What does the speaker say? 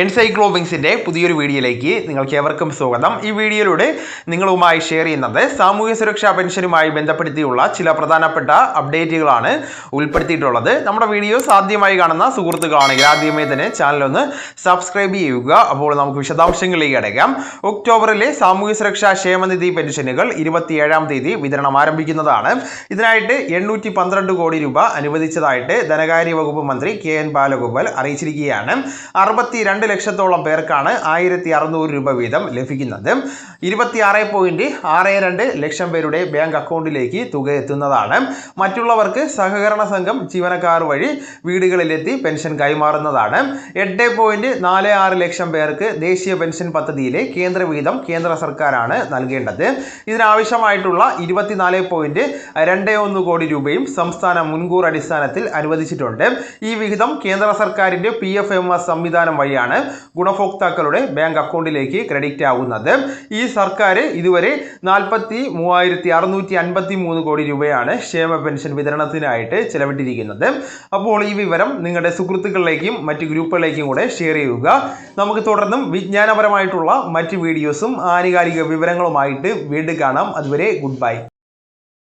എൻസൈക്ലോബിങ്സിന്റെ പുതിയൊരു വീഡിയോയിലേക്ക് നിങ്ങൾക്ക് ഏവർക്കും സ്വാഗതം. ഈ വീഡിയോയിലൂടെ നിങ്ങളുമായി ഷെയർ ചെയ്യുന്നത് സാമൂഹ്യ സുരക്ഷാ പെൻഷനുമായി ബന്ധപ്പെടുത്തിയുള്ള ചില പ്രധാനപ്പെട്ട അപ്ഡേറ്റുകളാണ് ഉൾപ്പെടുത്തിയിട്ടുള്ളത്. നമ്മുടെ വീഡിയോ സാധ്യമായി കാണുന്ന സുഹൃത്തുക്കളാണെങ്കിൽ ആദ്യമേ തന്നെ ചാനലൊന്ന് സബ്സ്ക്രൈബ് ചെയ്യുക. അപ്പോൾ നമുക്ക് വിശദാംശങ്ങളിലേക്ക് അടയ്ക്കാം. ഒക്ടോബറിലെ സാമൂഹ്യ സുരക്ഷാ ക്ഷേമനിധി പെൻഷനുകൾ ഇരുപത്തിയേഴാം തീയതി വിതരണം ആരംഭിക്കുന്നതാണ്. ഇതിനായിട്ട് എണ്ണൂറ്റി കോടി രൂപ അനുവദിച്ചതായിട്ട് ധനകാര്യ വകുപ്പ് മന്ത്രി കെ എൻ ബാലഗോപാൽ അറിയിച്ചിരിക്കുകയാണ്. അറുപത്തിരണ്ട് ലക്ഷത്തോളം പേർക്കാണ് ആയിരത്തി അറുന്നൂറ് രൂപ വീതം ലഭിക്കുന്നത്. ഇരുപത്തിയാറ് പോയിന്റ് ആറ് രണ്ട് ലക്ഷം പേരുടെ ബാങ്ക് അക്കൗണ്ടിലേക്ക് തുക എത്തുന്നതാണ്. മറ്റുള്ളവർക്ക് സഹകരണ സംഘം ജീവനക്കാർ വഴി വീടുകളിലെത്തി പെൻഷൻ കൈമാറുന്നതാണ്. എട്ട് പോയിന്റ് നാല് ആറ് ലക്ഷം പേർക്ക് ദേശീയ പെൻഷൻ പദ്ധതിയിലെ കേന്ദ്ര വീതം കേന്ദ്ര സർക്കാരാണ് നൽകേണ്ടത്. ഇതിനാവശ്യമായിട്ടുള്ള ഇരുപത്തിനാല് പോയിന്റ് രണ്ട് ഒന്ന് കോടി രൂപയും സംസ്ഥാന മുൻകൂർ അടിസ്ഥാനത്തിൽ അനുവദിച്ചിട്ടുണ്ട്. ഈ വിഹിതം കേന്ദ്ര സർക്കാരിന്റെ പി എഫ് എം എസ് സംവിധാനം വഴിയാണ് ഗുണഭോക്താക്കളുടെ ബാങ്ക് അക്കൗണ്ടിലേക്ക് ക്രെഡിറ്റ് ആവുന്നത്. ഈ സർക്കാർ ഇതുവരെ നാൽപ്പത്തി മൂവായിരത്തി അറുന്നൂറ്റി അൻപത്തി മൂന്ന് കോടി രൂപയാണ് ക്ഷേമ പെൻഷൻ വിതരണത്തിനായിട്ട് ചെലവിട്ടിരിക്കുന്നത്. അപ്പോൾ ഈ വിവരം നിങ്ങളുടെ സുഹൃത്തുക്കളിലേക്കും മറ്റ് ഗ്രൂപ്പുകളിലേക്കും കൂടെ ഷെയർ ചെയ്യുക. നമുക്ക് തുടർന്നും വിജ്ഞാനപരമായിട്ടുള്ള മറ്റ് വീഡിയോസും ആനുകാലിക വിവരങ്ങളുമായിട്ട് വീണ്ടും കാണാം. അതുവരെ ഗുഡ് ബൈ